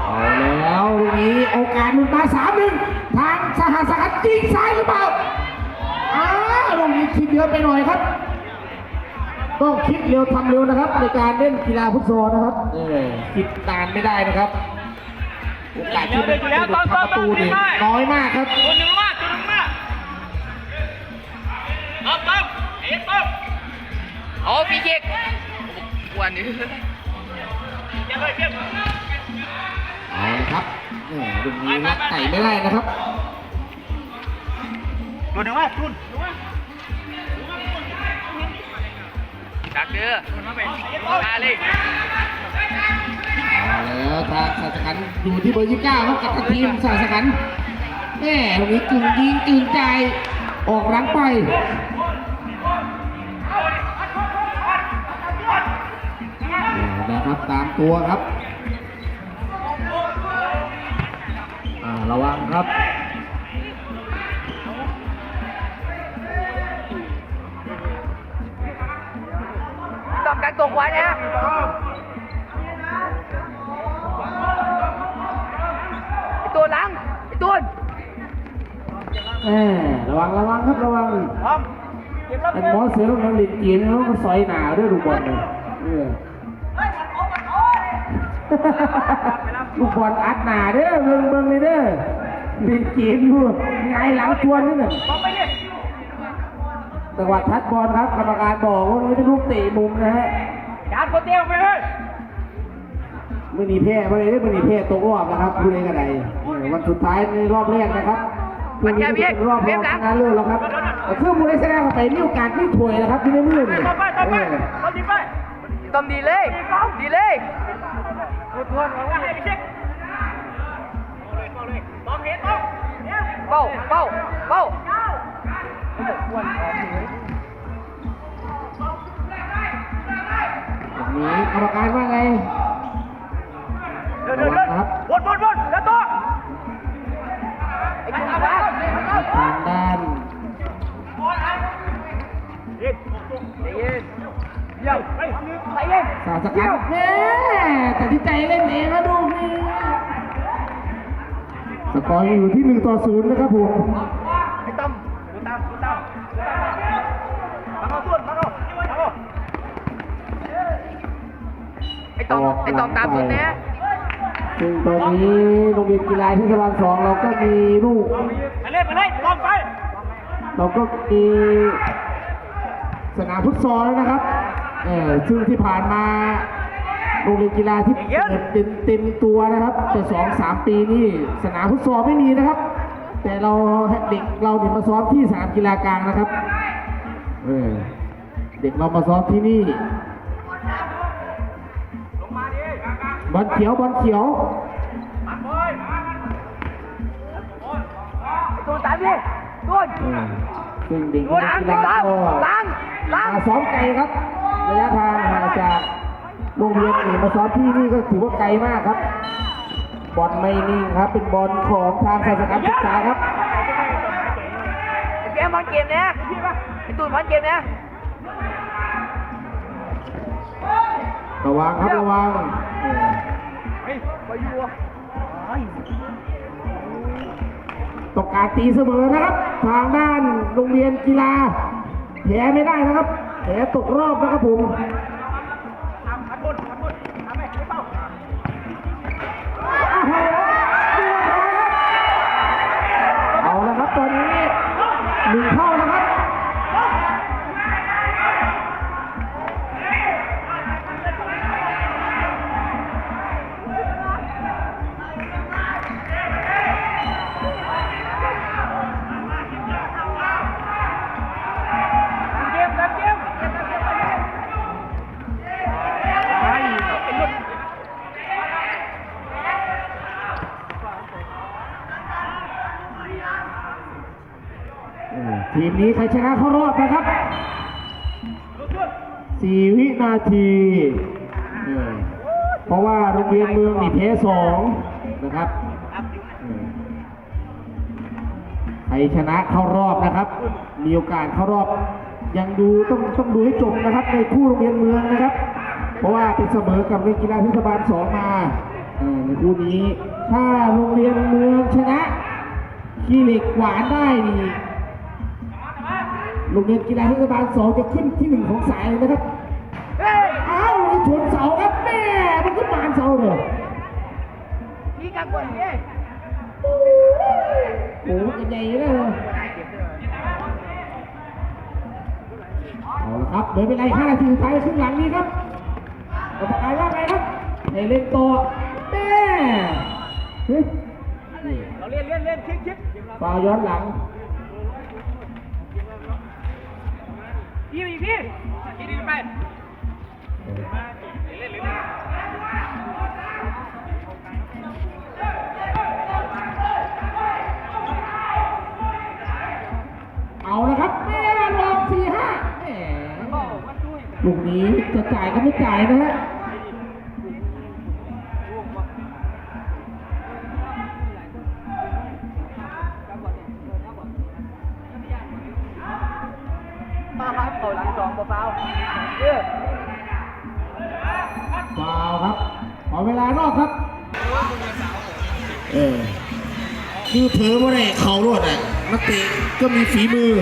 เอาแล้วลูกนี้โอกาสหลุดมาสามหนึ่งทางสหัสกัดยิงซ้ายหรือเปล่าอ้าวลูกนี้คิดเยอะไปหน่อยครับต้องคิดเร็วทำเร็วนะครับ ในการเล่นกีฬาฟุตซอลนะครับเออคิดนานไม่ได้นะครับโอกาสที่จะทำประตูนี่น้อยมากครับตัวหนึ่งมาตัวหนึ่งมาต้มต้มเอ็ดต้มโอ้ปีเจ็กวันนี้เละครับแหม่ลูกนี้ลักไก่ไม่ได้นะครับตัวหนึ่งมาทุนดักเด้อมาเลยเอาแล้วทางสาสกันอยู่ที่เบอร์ยี่สิบเก้าครับกับทางทีมสาสกันแหม่ลูกนี้กึ่งยิงกึ่งใจายออกหลังไปนะครับตามตัวครับ ระวังครับต้องการตกไว้นะไอตัวหลังไอตัวแหม่ระวังระวังครับระวังพร้อมเก็บรับไอ้หมอเสือลูกนั้นลินกีนเขาก็ซอยหนาด้วยลูกบอลเลยเออ ลูกบอลอัดหนาเด้อเบิ่งเบิ่งเลยเด้อลินกีนอยู่ไงหลังชวนนี่น่ะพร้อมไปเนี่ยจังหวะทัดบอลครับกรรมการบอกว่าไม่ได้ลูกเตะมุมนะฮะจานคนเดียวไปเลยไม่มีแพ้ไม่ได้ไม่มีแพ้ตกรอบนะครับผู้เล่นกันใดเออวันสุดท้ายในรอบแรกนะครับพรุ่งนี้จะเป็นรอบรองชนะเลิศแล้วครับแต่เครื่องมือได้แสดงออกไปมีโอกาสไม่ถวยนะครับที่ไม่มืดนี่ต่อไปต่อไปเออต่อดีไปต้องดีเลยดีเลย ทวนทวนว่าให้ไปเช็คเลยเลยบอมเห็นต้องเป้าเป้าเป้าอย่างนี้กรรมการว่าไงเดินเดินเดินวนวนวนแล้วตัวไอ้ตัวหลังทางด้านยิงใจเย็น เดี๋ยวใจเย็นสาสกัดแม่แต่ที่ใจเล่นเองนะลูนี้สกอร์ยังอยู่ที่หนึ่งต่อศูนย์นะครับผมไอ้ตั้มดูตามดูตามมาเอาส่วนมาเอามาเอาไอ้ตองไอ้ตองตามตัวเนี้ยซึ่งตอนนี้โรงเรียนกีฬาที่สบานสองเราก็มีลูกไปเล่นไปเล่นลองไป เราก็มีสนามฟุตซอลแล้วนะครับ เออซึ่งที่ผ่านมาโรงเรียนกีฬาที่เปิดเต็มเต็มตัวนะครับ แต่สองสามปีนี่สนามฟุตซอลไม่มีนะครับ แต่เราให้เด็กเราเนี่ยมาซ้อมที่สนามกีฬากลางนะครับเออเด็กเรามาซ้อมที่นี่ลงมาดิกลางกลางบอลเขียวบอลเขียวมาบอยมาไอ้ตัวตามดิตัวเออซึ่งเด็กตัวนัหลักงกีฬาหลังก็หลังหลังมาซ้อมไกลครับ ระยะทางห่างจากโรงเรียนนี่มาซ้อมที่นี่ก็ถือว่าไกลมากครับ บอลไม่นิ่งครับ เป็นบอลของทางสายสกัดศึกษาครับไอ้แกมมันเกมเนี้ยไอ้ตูนมันเกมเนี้ยระวังครับระวังเออเฮ้ยไปอยู่อะต้องการตีเสมอนะครับ ทางด้านโรงเรียนกีฬาแพ้ไม่ได้นะครับ แผลตกรอบนะครับผม นี้ใครชนะเข้ารอบนะครับสี่วินาทีเพราะว่าโรงเรียนเมืองนี่แพ้สองนะครับใครชนะเข้ารอบนะครับ มีโอกาสเข้ารอบ ยังดูต้องต้องดูให้จบนะครับ ในคู่โรงเรียนเมืองนะครับ เพราะว่าเป็นเสมอกับโรเรียนกีฬาเทศบาลสองมาในคู่นี้ ถ้าโรงเรียนเมืองชนะขี้เหล็กหวานได้นี่ โรงเรียนกีฬาเทศบาลสองจะขึ้นที่หนึ่งของสายเลยนะครับอ้าวเลยชนเสาครับแม่มันก็ปานเสาเลยพี่กังวลเนี่ยโอ้โหกันใหญ่เลยเอาละครับเดินไปไรห้านาทีสุดท้ายครึ่งหลังนี้ครับกรรมการว่าไงครับให้เล่นต่อแม่เฮ้ยเราเล่นเล่นเล่นคิกคิกฟาวย้อนหลัง พี่พี่พี่พี่ดีไปเล่นเล่นเอาละครับแม่ลองสี่ห้าลูกนี้จะจ่ายก็ไม่จ่ายนะฮะ เขาหลังสองเปล่าๆเออฟาวครับ ขอเวลานอกครับ เออ คือเธอว่าได้เขารวดอะนักเตะก็มีฝีมือ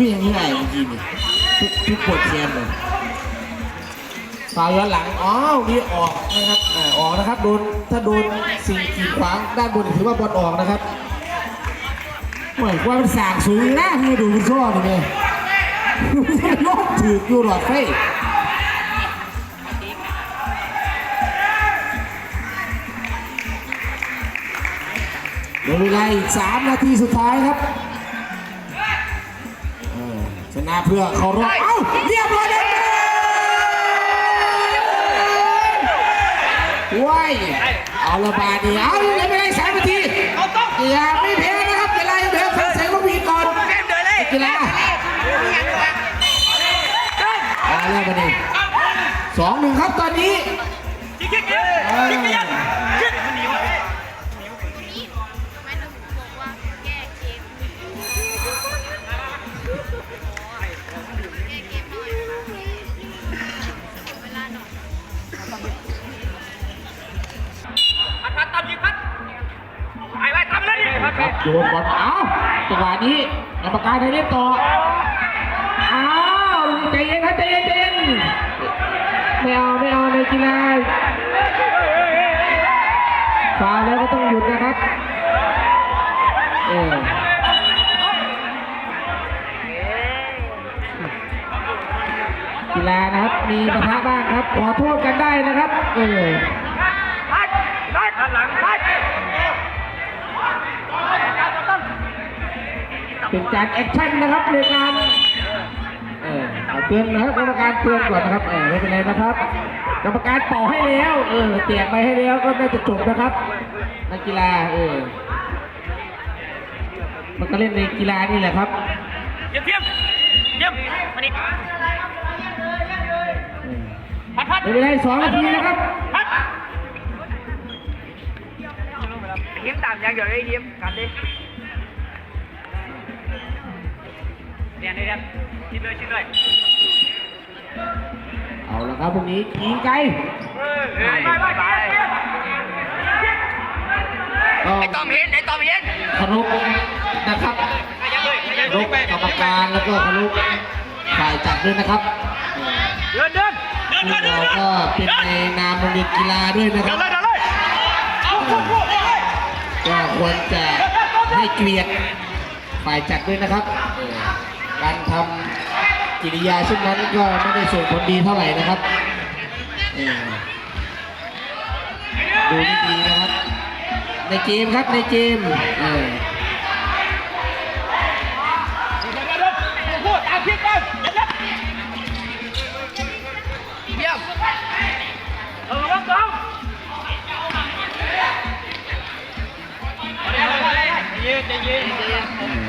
คืออย่างนี้ไงเมื่อกี้นี่ทุกทุกปวดแขนเลยฟาวย้อนหลังอ๋อนี่ออกนะครับอ่าออกนะครับโดนถ้าโดนสิ่งกีดขวางด้านบนถือว่าบอลออกนะครับหวยว่ามันสางสูงน้าให้ดูมันชอบเลยลกถืออยู่หลอดไฟเหลือเวลาอีก3นาทีสุดท้ายครับ นะเพื่อเขารอบเอ้าเรียบร้อยแล้วว้ายเอาละบาดนีเอาเหลือเวลาอีกสามนาทีอย่าไม่แพ้นะครับเวลายังเหลือฟังเสียงลูกบีก่อนเล่นเดินเลยกีฬาเอาแล้วบัดนี้สองหนึ่งครับตอนนี้ โยนบอลเอาจังหวะนี้กรรมการให้เล่นต่ออ้าวใจเย็นครับใจเย็นใจเย็นไม่เอาไม่เอาในกีฬาฟาวแล้วก็ต้องหยุดนะครับเออกีฬานะครับ มีปะทะบ้างครับ ขอโทษกันได้นะครับ เออ เป็นการแอคชั่นนะครับในการเออเอาเตือนนะครับกรรมการเตือนก่อนนะครับเออไม่เป็นไรนะครับ กรรมการเป่าให้แล้วเออแจกไปให้แล้วก็น่าจะจบนะครับนักกีฬาเออมันก็เล่นในกีฬานี่แหละครับเยี่ยมเยี่ยมเยี่ยมมานี่เออพัดพัดไม่เป็นไรสองนาทีนะครับพัดยิ้มตามยังเดี๋ยวได้ยิ้มกันดิ เรียนเลยเรียนชิดเลยชิดเลยเอาละครับพรุ่งนี้ยิงไกลไปไปไปก็ไอ้ตอมเห็นไอ้ตอมเห็นเคารพนะครับยังเลยเคารพกรรมการแล้วก็เคารพฝ่ายจัดด้วยนะครับเดินเดินเดินพวเดิกนเดิเรานก็เป็นในนามโรงเรียนกีฬาด้วยนะคเดิรันบเลยเดินเลยเอาคู่คู่เลยก็ควรจะให้เกียรติฝ่ายจัดด้วยนะครับเออ การทำกิริยาเช่นนั้นก็ไม่ได้ส่งผลดีเท่าไหร่นะครับดูไม่ดีนะครับ ในเกมครับในเกม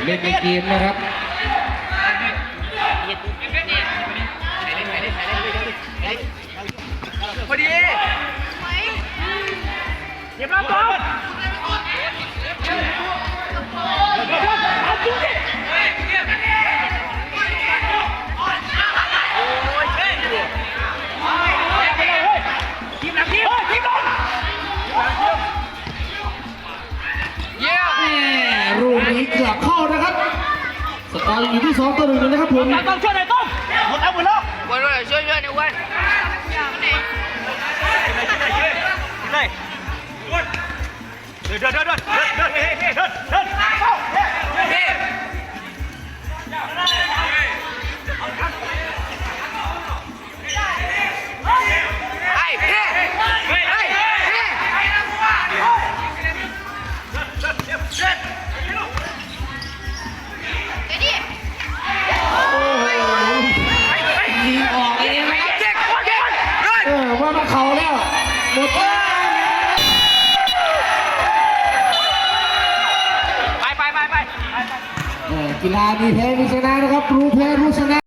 เล่นในเกมนะครับ พอดีเก็บรับก่อนเยี่ยมแม่ลูกนี้เกือบเข้านะครับ สกอร์อยู่ที่สองต่อหนึ่งนะครับผมต้องช่วยหน่อยต้องหมดแล้วหมดแล้วอ้วันวันช่วยช่วยนะอ้วัน เลยเดินเดินเดินเดินเดินเฮ้เฮ้เดินเดิน กีฬามีแพ้มีชนะนะครับรู้แพ้รู้ชนะ